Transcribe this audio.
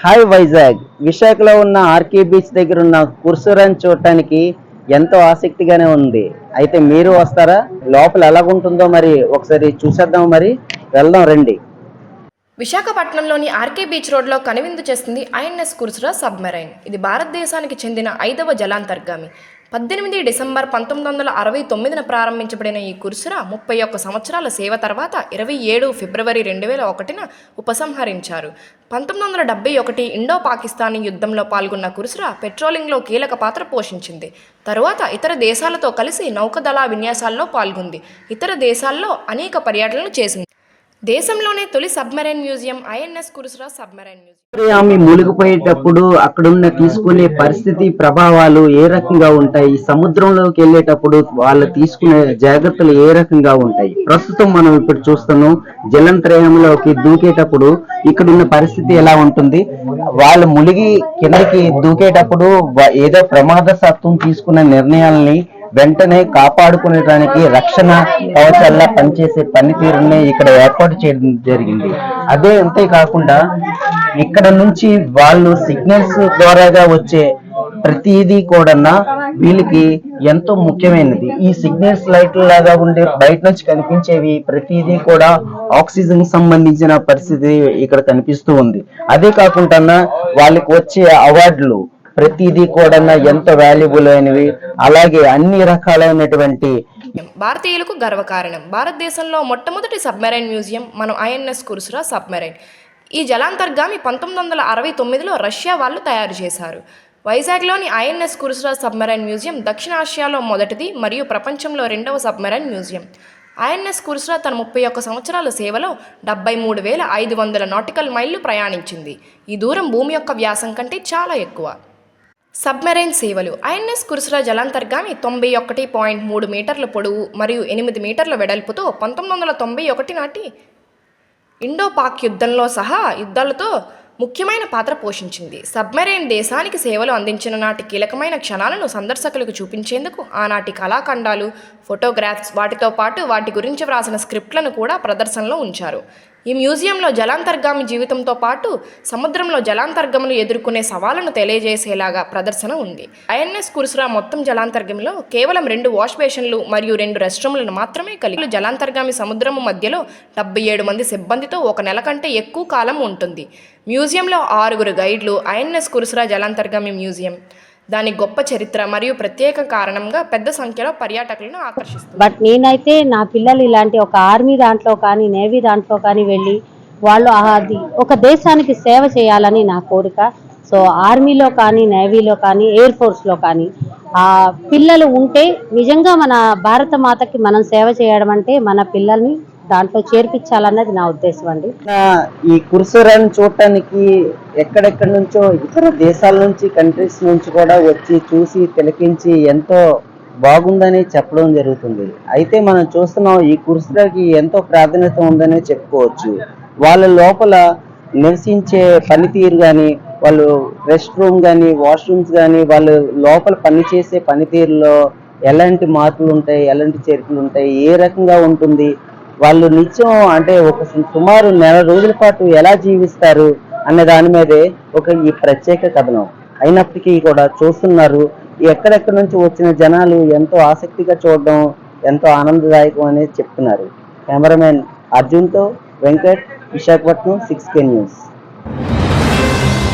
Hi Vizag. విశాఖలో ఉన్న RK beach దగ్గర ఉన్న కుర్సురాన్ని చూడటానికి ఎంతో ఆసక్తిగానే ఉంది. అయితే మీరు వస్తారా? లోపల ఎలాగుంటుందో మరి ఒకసారి చూసేద్దాం మరి. వెళ్దాం రండి. విశాఖపట్నంలోని ఆర్కే బీచ్ రోడ్లో కనువిందు చేస్తుంది ఐఎన్ఎస్ కుర్సురా సబ్మెరైన్. ఇది భారతదేశానికి చెందిన ఐదవ జలాంతర్గామి. పద్దెనిమిది డిసెంబర్ పంతొమ్మిది వందల అరవై తొమ్మిదిన ప్రారంభించబడిన ఈ కుర్సురా ముప్పై ఒక్క సంవత్సరాల సేవ తర్వాత ఇరవై ఏడు ఫిబ్రవరి రెండు వేల ఒకటిన ఉపసంహరించారు. పంతొమ్మిది వందల డెబ్బై ఒకటి ఇండో పాకిస్తానీ యుద్ధంలో పాల్గొన్న కుర్సురా పెట్రోలింగ్లో కీలక పాత్ర పోషించింది. తరువాత ఇతర దేశాలతో కలిసి నౌకదళ విన్యాసాల్లో పాల్గొంది. ఇతర దేశాల్లో అనేక పర్యటనలు చేసింది. దేశంలోనే తొలి submarine museum INS Kursura submarine museum. ఆమె మునిగిపోయేటప్పుడు అక్కడున్న తీసుకునే పరిస్థితి ప్రభావాలు ఏ రకంగా ఉంటాయి? సముద్రంలోకి వెళ్ళేటప్పుడు వాళ్ళు తీసుకునే జాగ్రత్తలు ఏ రకంగా ఉంటాయి? ప్రస్తుతం మనం ఇప్పుడు చూస్తున్నాం జలంత్రయంలోకి దూకేటప్పుడు ఇక్కడున్న పరిస్థితి ఎలా ఉంటుంది? వాళ్ళు మునిగి కిందకి దూకేటప్పుడు ఏదో ప్రమాద సత్వం తీసుకున్న నిర్ణయాలని వెంటనే కాపాడుకునేటానికి రక్షణ కవచాల్లా పనిచేసే పనితీరుని ఇక్కడ ఏర్పాటు చేయడం జరిగింది. అదే అంతేకాకుండా ఇక్కడ నుంచి వాళ్ళు సిగ్నల్స్ ద్వారాగా వచ్చే ప్రతిదీ కూడా వీళ్ళకి ఎంతో ముఖ్యమైనది. ఈ సిగ్నల్స్ లైట్ లాగా ఉండే బయట నుంచి కనిపించేవి ప్రతిదీ కూడా ఆక్సిజన్ సంబంధించిన పరిస్థితి ఇక్కడ కనిపిస్తూ ఉంది. అదే కాకుండా వాళ్ళకి వచ్చే అవార్డులు ప్రతిదీ కూడా ఎంతో వాల్యుబుల్ అయినవి. అలాగే అన్ని రకాలైనటువంటి భారతీయులకు గర్వకారణం. భారతదేశంలో మొట్టమొదటి సబ్మెరైన్ మ్యూజియం మనం ఐఎన్ఎస్ కురుసురా సబ్మెరైన్. ఈ జలాంతర్గామి పంతొమ్మిది వందల అరవై తొమ్మిదిలో రష్యా వాళ్ళు తయారు చేశారు. వైజాగ్లోని ఐఎన్ఎస్ కురుసురా సబ్మెరైన్ మ్యూజియం దక్షిణ ఆసియాలో మొదటిది మరియు ప్రపంచంలో రెండవ సబ్మెరైన్ మ్యూజియం. ఐఎన్ఎస్ కురుసురా తన ముప్పై ఒక్క సంవత్సరాల సేవలో డెబ్బై మూడు వేల ఐదు వందల నాటికల్ మైళ్ళు ప్రయాణించింది. ఈ దూరం భూమి యొక్క వ్యాసం కంటే చాలా ఎక్కువ. సబ్మెరైన్ సేవలు. ఐఎన్ఎస్ కురుసురా జలాంతర్గామి తొంభై ఒకటి పాయింట్ మూడు మీటర్ల పొడవు మరియు ఎనిమిది మీటర్ల వెడల్పుతో పంతొమ్మిది వందల తొంభై ఒకటి నాటి ఇండో పాక్ యుద్ధంలో సహా యుద్ధాలతో ముఖ్యమైన పాత్ర పోషించింది. సబ్మెరైన్ దేశానికి సేవలు అందించిన నాటి కీలకమైన క్షణాలను సందర్శకులకు చూపించేందుకు ఆనాటి కళాఖండాలు ఫోటోగ్రాఫ్స్ వాటితో పాటు వాటి గురించి వ్రాసిన స్క్రిప్ట్లను కూడా ప్రదర్శనలో ఉంచారు. ఈ మ్యూజియంలో జలాంతర్గామి జీవితంతో పాటు సముద్రంలో జలాంతర్గములు ఎదుర్కొనే సవాళ్ళను తెలియజేసేలాగా ప్రదర్శన ఉంది. ఐఎన్ఎస్ కురుసురా మొత్తం జలాంతర్గమిలో కేవలం రెండు వాష్ బేషన్లు మరియు రెండు రెస్ట్రూమ్లను మాత్రమే కలిగి జలాంతర్గామి సముద్రము మధ్యలో డెబ్బై ఏడు మంది సిబ్బందితో ఒక నెల కంటే ఎక్కువ కాలం ఉంటుంది. మ్యూజియంలో ఆరుగురు గైడ్లు ఐఎన్ఎస్ కురుసురా జలాంతర్గామి మ్యూజియం. దాని గొప్ప చరిత్ర మరియు ప్రత్యేక కారణంగా పెద్ద సంఖ్యలో పర్యాటకులను ఆకర్షిస్తుంది. బట్ నేనైతే నా పిల్లలు ఇలాంటి ఒక ఆర్మీ దాంట్లో కానీ నేవీ దాంట్లో కానీ వెళ్ళి వాళ్ళు ఆ- అది ఒక దేశానికి సేవ చేయాలని నా కోరిక. సో ఆర్మీలో కానీ నేవీలో కానీ ఎయిర్ ఫోర్స్లో కానీ ఆ పిల్లలు ఉంటే నిజంగా మన భారత మాతకి మనం సేవ చేయడం అంటే మన పిల్లల్ని దాంట్లో చేర్పించాలన్నది నా ఉద్దేశం అండి. ఈ కుర్సురాన్ని చూడటానికి ఎక్కడెక్కడి నుంచో ఇతర దేశాల నుంచి కంట్రీస్ నుంచి కూడా వచ్చి చూసి తిలకించి ఎంతో బాగుందని చెప్పడం జరుగుతుంది. అయితే మనం చూస్తున్నాం ఈ కుర్సురాకి ఎంతో ప్రాధాన్యత ఉందనే చెప్పుకోవచ్చు. వాళ్ళ లోపల నివసించే పనితీరు కానీ వాళ్ళు రెస్ట్ రూమ్ కానీ వాష్రూమ్స్ కానీ వాళ్ళు లోపల పనిచేసే పనితీరులో ఎలాంటి మార్పులు ఉంటాయి ఎలాంటి చేర్పులు ఉంటాయి ఏ రకంగా ఉంటుంది వాళ్ళు నిత్యం అంటే ఒక సుమారు నెల రోజుల పాటు ఎలా జీవిస్తారు అనే దాని మీదే ఒక ఈ ప్రత్యేక కథనం. అయినప్పటికీ కూడా చూస్తున్నారు ఎక్కడెక్కడి నుంచి వచ్చిన జనాలు ఎంతో ఆసక్తిగా చూడడం ఎంతో ఆనందదాయకం అనేది చెప్తున్నారు. Cameraman అర్జున్తో Venkat Visakhapatnam six K news.